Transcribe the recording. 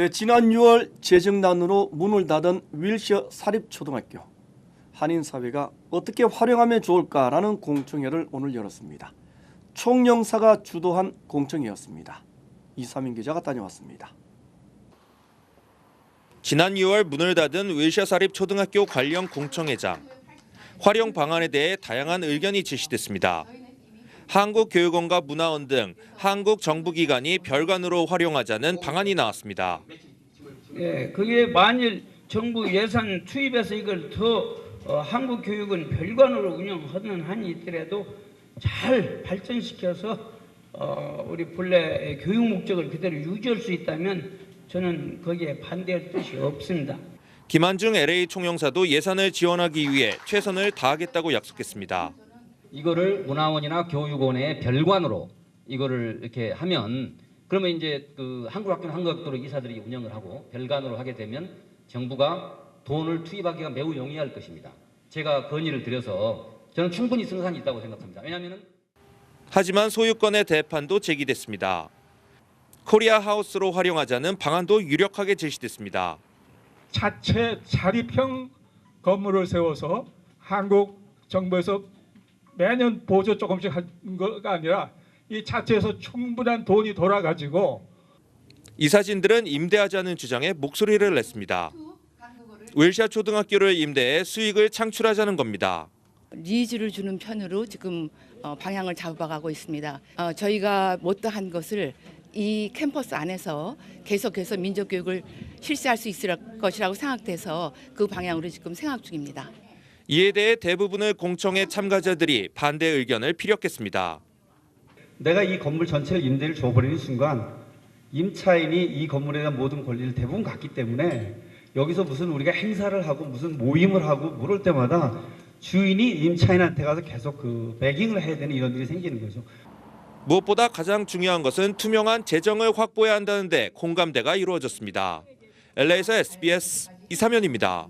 네, 지난 6월 재정난으로 문을 닫은 윌셔 사립초등학교. 한인 사회가 어떻게 활용하면 좋을까라는 공청회를 오늘 열었습니다. 총영사가 주도한 공청회였습니다. 이사민 기자가 다녀왔습니다. 지난 6월 문을 닫은 윌셔 사립 초등학교 관련 공청회장. 활용 방안에 대해 다양한 의견이 제시됐습니다. 한국교육원과 문화원 등 한국 정부 기관이 별관으로 활용하자는 방안이 나왔습니다. 예, 그게 만일 정부 예산 투입해서 이걸 더 어, 한국 교육은 별관으로 운영하는 한이 있더라도 잘 발전시켜서 어, 우리 본래 교육 목적을 그대로 유지할 수 있다면 저는 거기에 반대할 뜻이 없습니다. 김한중 LA 총영사도 예산을 지원하기 위해 최선을 다하겠다고 약속했습니다. 이거를 문화원이나 교육원의 별관으로 이거를 이렇게 하면 그러면 이제 그 한국 학교는 한국 학교로 이사들이 운영을 하고 별관으로 하게 되면 정부가 돈을 투입하기가 매우 용이할 것입니다. 제가 건의를 드려서 저는 충분히 승산이 있다고 생각합니다. 왜냐하면은 하지만 소유권의 대판도 제기됐습니다. 코리아 하우스로 활용하자는 방안도 유력하게 제시됐습니다. 자체 자립형 건물을 세워서 한국 정부에서 매년 보조 조금씩 하는 거가 아니라 이 자체에서 충분한 돈이 돌아가지고 이 사진들은 임대하자는 주장에 목소리를 냈습니다. 윌샤 초등학교를 임대해 수익을 창출하자는 겁니다. 리즈를 주는 편으로 지금 어, 방향을 잡아가고 있습니다. 어, 저희가 못다한 것을 이 캠퍼스 안에서 계속해서 민족 교육을 실시할 수 있을 것이라고 생각돼서 그 방향으로 지금 생각 중입니다. 이에 대해 대부분의 공청회 참가자들이 반대 의견을 피력했습니다. 내가 이 건물 전체를 임대를 줘버리는 순간 임차인이 이 건물에 대한 모든 권리를 대부분 갖기 때문에 여기서 무슨 우리가 행사를 하고 무슨 모임을 하고 물을 때마다 주인이 임차인한테 가서 계속 그 매깅을 해야 되는 이런 일이 생기는 거죠. 무엇보다 가장 중요한 것은 투명한 재정을 확보해야 한다는데 공감대가 이루어졌습니다. LA에서 SBS 이사면입니다.